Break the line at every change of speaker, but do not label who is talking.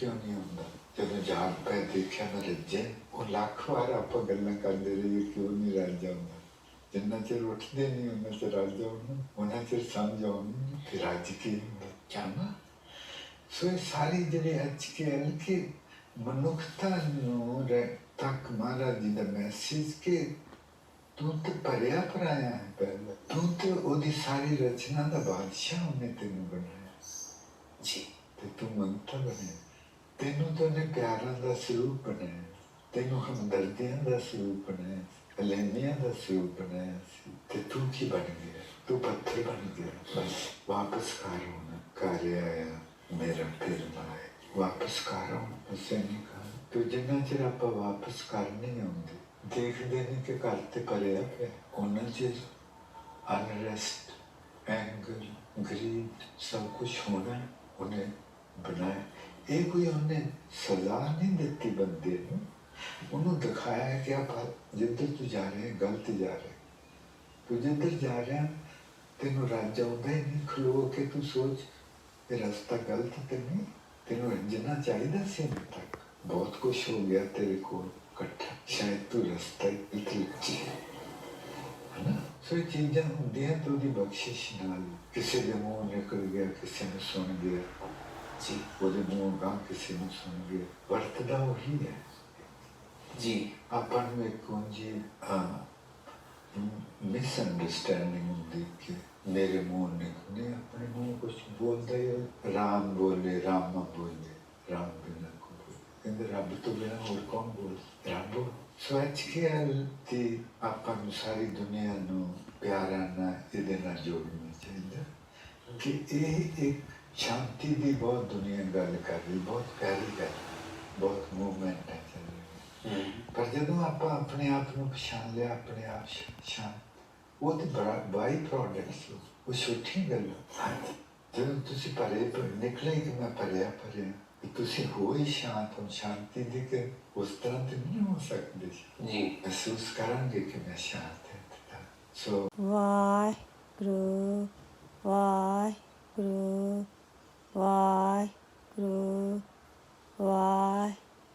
ਕਿਉਂ ਨਹੀਂ ਆਉਂਦਾ ਜਦੋਂ ਜਾਗ ਪੈ ਦੇਖਿਆ ਮੈਂ ਰੱਜੇ ਉਹ ਲੱਖ ਵਾਰ ਆਪਾਂ ਗੱਲਾਂ ਕਰਦੇ ਰਹੀਏ ਕਿਉਂ ਨਹੀਂ ਰੱਜ ਜਾਂਦਾ? ਜਿੰਨਾ ਚਿਰ ਉੱਠਦੇ ਨਹੀਂ ਉਹਨਾਂ ਚਿਰ ਰੱਜ ਆਉਣਾ ਉਹਨਾਂ ਚਿਰ ਸਮਝ ਆਉਣੀ ਫਿਰ ਰੱਜ ਕੀ ਹੁੰਦਾ। ਜਾਣਾ ਸੋ ਇਹ ਸਾਰੀ ਜਿਹੜੇ ਅੱਜ ਕੇ ਹਲਕੇ ਮਨੁੱਖਤਾ ਨੂੰ ਤੱਕ ਮਹਾਰਾਜ ਜੀ ਦਾ ਮੈਸੇਜ ਕਿ ਤੂੰ ਤੇ ਪਰਿਆ ਪਰਾਇਆ ਹੈ ਪਹਿਲਾਂ। ਤੂੰ ਤੇ ਉਹਦੀ ਸਾਰੀ ਰਚਨਾ ਦਾ ਬਾਦਸ਼ਾਹ ਉਹਨੇ ਤੈਨੂੰ ਬਣਾਇਆ।
ਜੀ।
ਤੇ ਤੂੰ ਮੰਗਤਾ ਬਣਿਆ। ਤੈਨੂੰ ਤਾਂ ਉਹਨੇ ਪਿਆਰਾਂ ਦਾ ਸਰੂਪ ਬਣਾਇਆ ਤੈਨੂੰ ਹਮਦਰਦੀਆਂ ਦਾ ਸਰੂਪ ਬਣਾਇਆ ਅਲੇਮੀਆਂ ਦਾ ਸਰੂਪ ਬਣਾਇਆ ਤੇ ਤੂੰ ਕੀ ਬਣ ਗਿਆ? ਤੂੰ ਪੱਥਰ ਬਣ ਗਿਆ। ਬਸ ਵਾਪਸ ਘਰ ਹੋਣਾ ਘਰ ਆਇਆ ਮੇਰਾ ਫਿਰ ਮਾਏ ਵਾਪਸ ਘਰ ਆਉਣਾ। ਉਸੇ ਨਹੀਂ ਕਹਾ ਤੂੰ ਜਿੰਨਾ ਚਿਰ ਆਪਾਂ ਵਾਪਸ ਘਰ ਨਹੀਂ ਆਉਂਦੇ, ਦੇਖਦੇ ਨੇ ਕਿ ਘਰ ਤੇ ਪਰਿਆ ਪਿਆ ਉਹਨਾਂ ਚਿਰ ਅਨਰੈਸਟ ਐਂਗਰ ਗਰੀਡ ਸਭ ਕੁਝ ਹੋਣਾ ਉਹਨੇ ਬਣਾਇਆ। ਇਹ ਕੋਈ ਉਹਨੇ ਸਜ਼ਾ ਨਹੀਂ ਦਿੱਤੀ ਬੰਦੇ ਨੂੰ? ਉਹਨੂੰ ਦਿਖਾਇਆ ਕਿ ਆਪਾਂ ਜਿੱਧਰ ਤੂੰ ਜਾ ਰਿਹਾ ਗਲਤ ਜਾ ਰਿਹਾ। ਤੂੰ ਜਿੱਧਰ ਜਾ ਰਿਹਾ, ਤੈਨੂੰ ਰਾਜ ਆਉਂਦਾ ਹੀ ਨਹੀਂ। ਖਲੋ ਕੇ ਤੂੰ ਸੋਚ, ਇਹ ਰਸਤਾ ਗਲਤ ਤੇ ਨਹੀਂ? ਤੈਨੂੰ ਅੰਜਨਾ ਚਾਹੀਦਾ ਸੀ ਹੁਣ ਤੱਕ? ਬਹੁਤ ਕੁਝ ਹੋ ਗਿਆ ਤੇਰੇ ਕੋਲ, ਇਕੱਠਾ। ਸ਼ਾਇਦ ਤੂੰ ਰਸਤਾ ਹੀ ਨਿਕਲ ਹਨਾ? ਸੋ ਇਹ ਚੀਜ਼ਾਂ ਹੁੰਦੀਆਂ ਤੇ ਉਹਦੀ ਬਖਸ਼ਿਸ਼ ਨਾਲ ਕਿਸੇ ਦੇ ਮੂੰਹ ਨਿਕਲ ਗਿਆ, ਕਿਸੇ ਨੂੰ ਸੁਣ ਗਿਆ।
ਜੀ
ਉਹਦੇ ਮੂੰਹ ਗਾ ਕਿਸੇ ਨੂੰ ਸੁਣ ਗਿਆ ਵਰਤਦਾ ਉਹੀ ਹੈ
ਜੀ
ਆਪਾਂ ਨੂੰ ਇੱਕ ਉਂਝੀ ਮਿਸ ਅੰਡਰਸਟੈਂਡਿੰਗ ਹੁੰਦੀ ਕਿ ਮੇਰੇ ਮੂੰਹ ਨਿਕਲੇ ਆਪਣੇ ਮੂੰਹ ਕੁਝ ਬੋਲਦਾ ਹੀ ਰਾਮ ਬੋਲੇ ਰਾਮਾ ਬੋਲੇ ਰਾਮ ਬਿਨਾ ਕੋ ਕਹਿੰਦੇ ਰੱਬ ਤੋਂ ਬਿਨਾ ਹੋਰ ਕੌਣ ਬੋਲ ਰੱਬ ਸੋ ਅੱਜ ਕੀ ਤੇ ਆਪਾਂ ਨੂੰ ਸਾਰੀ ਦੁਨੀਆ ਨੂੰ ਪਿਆਰਾਂ ਨਾਲ ਇਹਦੇ ਨਾਲ ਜੋੜਨਾ ਚਾਹੀਦਾ ਕਿ ਇਹ ਇੱਕ ਸ਼ਾਂਤੀ ਦੀ ਬਹੁਤ ਦੁਨੀਆ ਗੱਲ ਕਰ ਰਹੀ ਬਹੁਤ ਪਿਆਰੀ ਗੱਲ ਬਹੁਤ ਮੂਵਮੈਂਟ ਹੈ ਚੱਲ ਰਹੀ।
ਹਮ,
ਪਰ ਜਦੋਂ ਆਪਾਂ ਆਪਣੇ ਆਪ ਨੂੰ ਪਛਾਣ ਲਿਆ ਆਪਣੇ ਆਪ ਸ਼- ਸ਼ਾਂਤ ਉਹ ਤੇ ਬੜਾ ਬਾਈ ਪ੍ਰੋਡਕਟਸ ਉਹ ਛੋਟੀ ਗੱਲ ਹੈ ਜਦੋਂ ਤੁਸੀਂ ਪਰੇ ਪਰ ਨਿਕਲੇ ਕਿ ਮੈਂ ਪਰਿਆ ਪਰਿਆ ਤੇ ਤੁਸੀਂ ਹੋ ਹੀ ਸ਼ਾਂਤ ਹੋ ਸ਼ਾਂਤੀ ਦੀ ਕਿ ਉਸ ਤਰ੍ਹਾਂ ਤੇ ਨਹੀਂ ਹੋ ਸਕਦੇ।
ਜੀ।
ਮਹਿਸੂਸ ਕਰਾਂਗੇ ਕਿ ਮੈਂ ਸ਼ਾਂਤ ਹਾਂ। ਸੋ
ਵਾਹਿਗੁਰੂ।